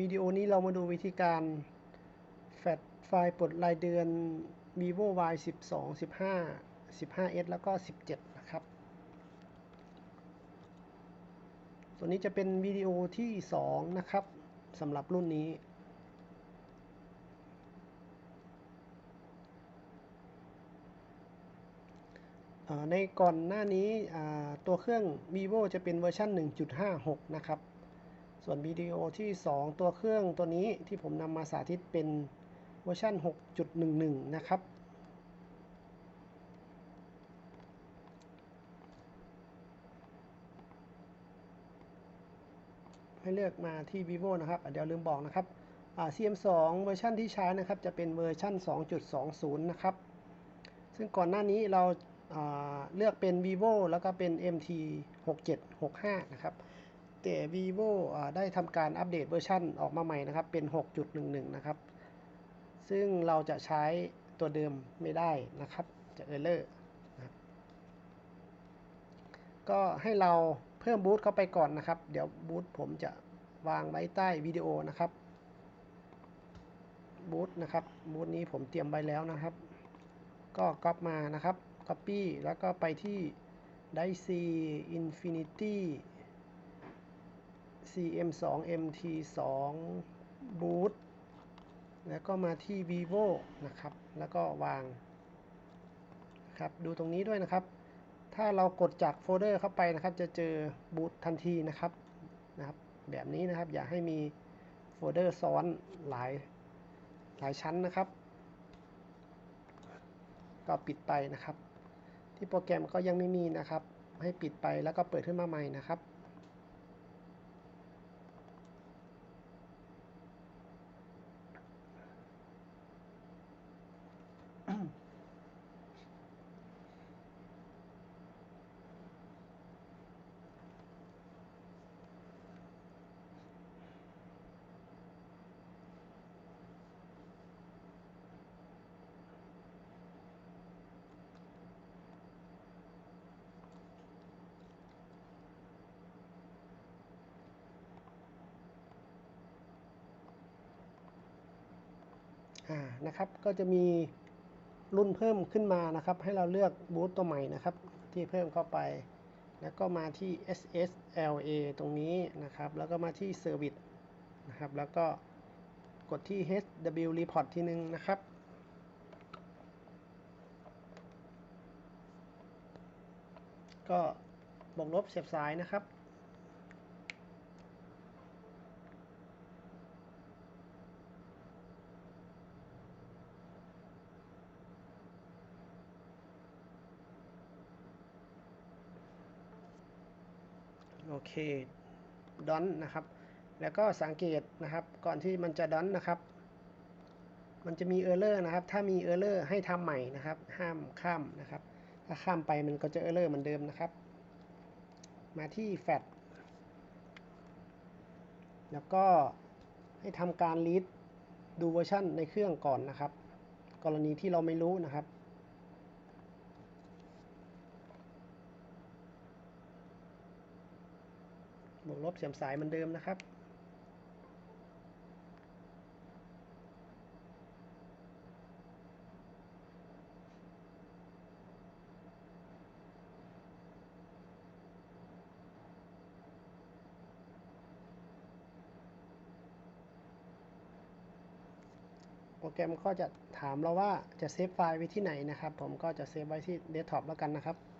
วิดีโอนี้เรามาดูวิธีการแฟดไฟล์ปลดรายเดือน vivo y 12 15 15s แล้วก็ 17 นะครับตัวนี้จะเป็นวิดีโอที่ 2 นะครับสำหรับรุ่นนี้ ในก่อนหน้านี้ตัวเครื่อง vivo จะเป็นเวอร์ชัน1.56 นะครับ ส่วนวิดีโอที่ 2 ตัวเครื่องตัวนี้ที่ผมนำมาสาธิตเป็นเวอร์ชัน6.11 นะครับ ให้เลือกมาที่ vivo นะครับ เดี๋ยวลืมบอกนะครับ CM2 เวอร์ชันที่ใช้นะครับ จะเป็นเวอร์ชัน2.20 นะครับ ซึ่งก่อนหน้านี้เราเลือกเป็น vivo แล้วก็เป็น mt 6765 นะครับ แต่ vivo ได้ทำการอัปเดตเวอร์ชันออกมาใหม่นะครับ เป็น 6.11 นะครับ ซึ่งเราจะใช้ตัวเดิมไม่ได้นะครับ จะเออร์เลอร์ก็ให้เราเพิ่มบูตเข้าไปก่อนนะครับ เดี๋ยวบูตผมจะวางไว้ใต้วิดีโอนะครับบูตนะครับบูตนี้ผมเตรียมไว้แล้วนะครับ ก็ก๊อปมานะครับ Copy แล้วก็ไปที่ DIC Infinity CM2 MT2 Boot แล้วก็มาที่ vivo นะครับ แล้วก็วางครับ ดูตรงนี้ด้วยนะครับ ถ้าเรากดจากโฟลเดอร์เข้าไปนะครับ จะเจอบูตทันทีนะครับนะครับ แบบนี้นะครับ อย่าให้มีโฟลเดอร์ซ้อนหลายหลายชั้นนะครับ ก็ปิดไปนะครับ ที่โปรแกรมก็ยังไม่มีนะครับ ให้ปิดไปแล้วก็เปิดขึ้นมาใหม่นะครับ นะครับ ก็จะมีรุ่นเพิ่มขึ้นมานะครับ ให้เราเลือกบูตตัวใหม่นะครับ ที่เพิ่มเข้าไป แล้วก็มาที่ SSLA ตรงนี้นะครับ แล้วก็มาที่ Service นะครับ แล้วก็กดที่ HW Report ทีนึงนะครับก็บวกลบเสียบสายนะครับ เคดอนนะครับ แล้วก็สังเกตนะครับ ก่อนที่มันจะดอนนะครับ มันจะมีเออร์เลอร์นะครับ ถ้ามีเออร์เลอร์ให้ทำใหม่นะครับ ห้ามข้ามนะครับ ถ้าข้ามไปมันก็จะเออร์เลอร์เหมือนเดิมนะครับ มาที่แฟดแล้วก็ให้ทำการลีดดูเวอร์ชันในเครื่องก่อนนะครับ กรณีที่เราไม่รู้นะครับ บวกลบเสียมสายเหมือนเดิมนะครับ โปรแกรมก็จะถามเราว่าจะเซฟไฟล์ไว้ที่ไหนนะครับ ผมก็จะเซฟไว้ที่เดสก์ท็อปแล้วกันนะครับ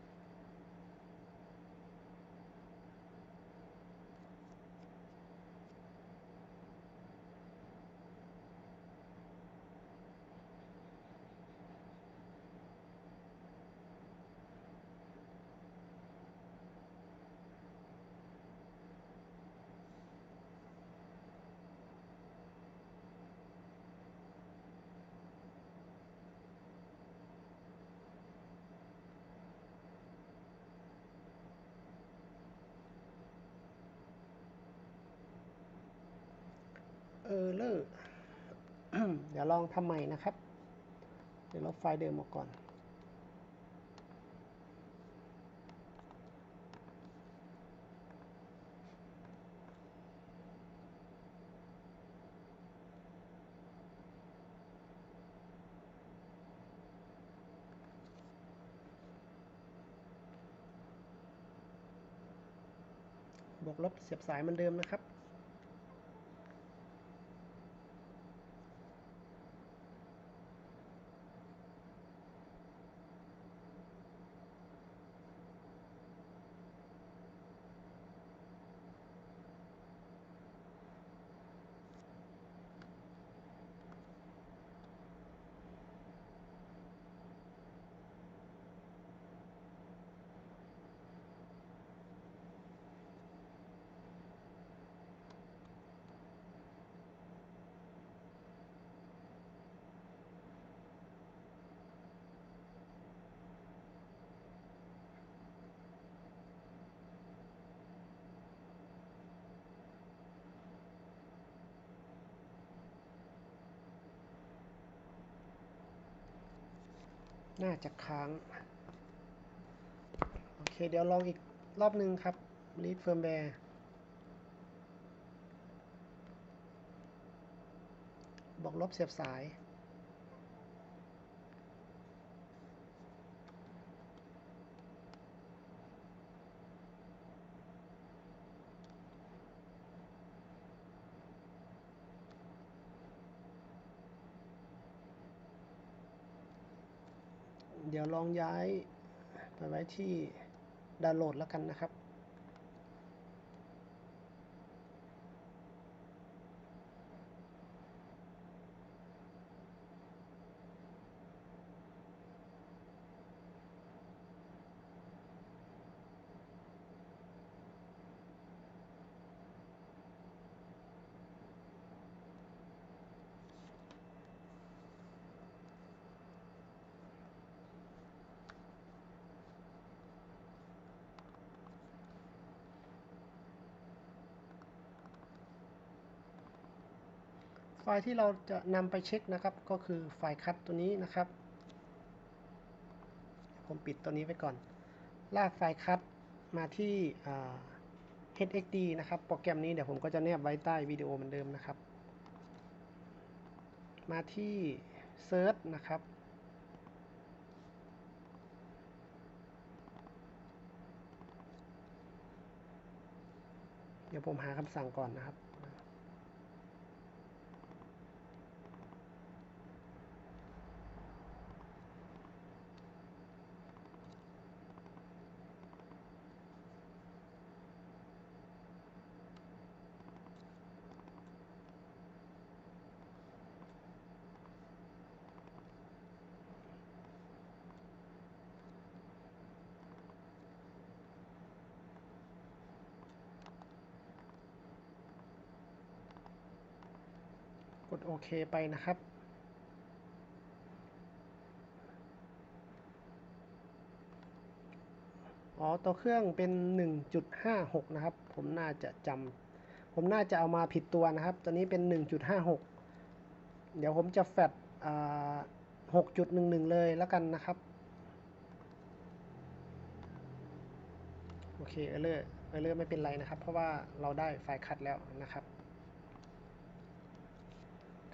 error เดี๋ยวลองทำใหม่นะครับ เดี๋ยวลบไฟล์เดิมออกก่อน บวกลบเสียบสายเหมือนเดิมนะครับ น่าจะค้าง โอเค เดี๋ยวลองอีกรอบหนึ่งครับ read firmware บอกลบเสียบสาย เดี๋ยวลองย้ายไปไว้ที่ดาวน์โหลดแล้วกันนะครับ ไฟล์ที่เราจะนำไปเช็คนะครับ ก็คือไฟล์คัดตัวนี้นะครับ ผมปิดตัวนี้ไว้ก่อน ลากไฟล์คัดมาที่ HXD นะครับ โปรแกรมนี้เดี๋ยวผมก็จะแนบไว้ใต้วิดีโอเหมือนเดิมนะครับ มาที่ Search นะครับเดี๋ยวผมหาคำสั่งก่อนนะครับ ก ดโอเคไปนะครับ อ๋อ ตัวเครื่องเป็น 1.56 นะครับ ผมน่าจะจำ ผมน่าจะเอามาผิดตัวนะครับ ตัวนี้เป็น 1.56 เดี๋ยวผมจะแฟด6.11 เลยแล้วกันนะครับ โอเคเอเลอร์เอเลอร์ไม่เป็นไรนะครับ เพราะว่าเราได้ไฟล์คัดแล้วนะครับ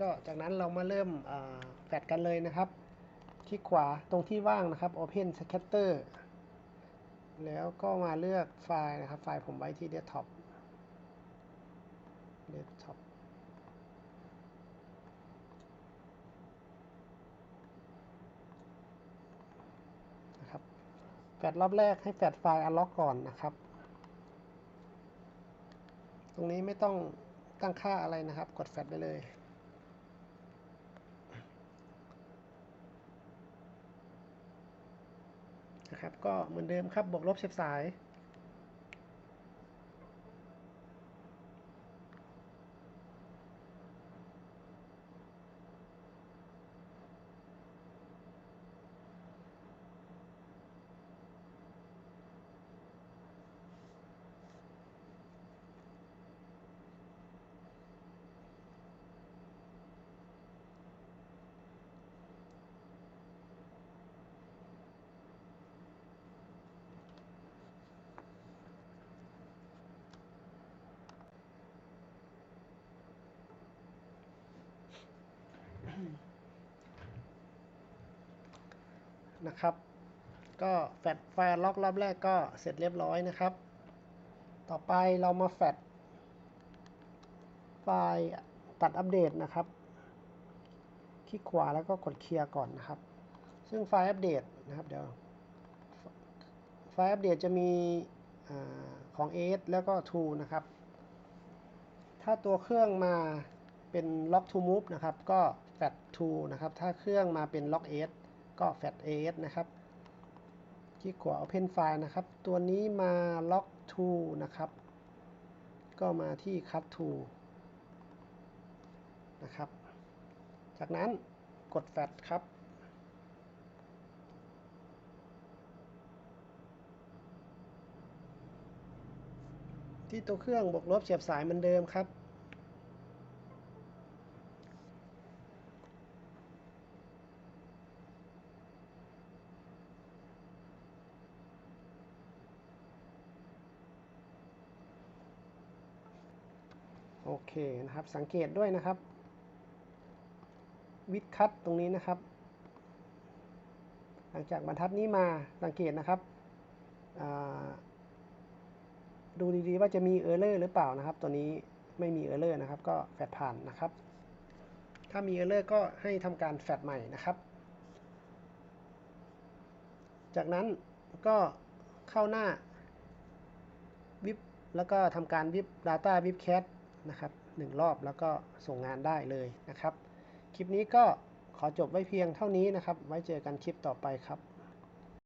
ก็จากนั้นเรามาเริ่มแฟดกันเลยนะครับ คลิกขวาตรงที่ว่างนะครับ Open Scatter แล้วก็มาเลือกไฟล์นะครับ ไฟล์ผมไว้ที่ Desktop Desktop นะครับแฟดรอบแรกให้แฟดไฟล์ unlock ก่อนนะครับ ตรงนี้ไม่ต้องตั้งค่าอะไรนะครับ กดแฟดไปเลย นะครับ ก็เหมือนเดิมครับบวกลบเสียบสาย นะครับ ก็แฟดไฟล์ล็อกรอบแรกก็เสร็จเรียบร้อยนะครับ ต่อไปเรามาแฟดไฟล์ตัดอัปเดตนะครับ คลิกขวาแล้วก็กดเคลียร์ก่อนนะครับ ซึ่งไฟล์อัปเดตนะครับเดี๋ยวไฟล์อัปเดตจะมีอของ AS แล้วก็ To นะครับ ถ้าตัวเครื่องมาเป็น Lock to Move นะครับ ก็ Fat to นะครับ ถ้าเครื่องมาเป็น Lock AS ก็ Fat AS นะครับ คลิกขวา Open File นะครับ ตัวนี้มา Lock to นะครับ ก็มาที่ Cut to นะครับ จากนั้นกด Fat ครับที่ตัวเครื่องบวกลบเสียบสายเหมือนเดิมครับ โอเคนะครับ สังเกตด้วยนะครับ วิดคัตตรงนี้นะครับ หลังจากบรรทัดนี้มาสังเกตนะครับดูดีๆว่าจะมีเออร์เลอร์หรือเปล่านะครับ ตัวนี้ไม่มีเออร์เลอร์นะครับ ก็แฟดผ่านนะครับ ถ้ามีเออร์เลอร์ก็ให้ทำการแฟดใหม่นะครับ จากนั้นก็เข้าหน้าวิบแล้วก็ทำการวิบ Data วิบแค c นะครับหนึ่งรอบแล้วก็ส่งงานได้เลยนะครับ คลิปนี้ก็ขอจบไว้เพียงเท่านี้นะครับ ไว้เจอกันคลิปต่อไปครับ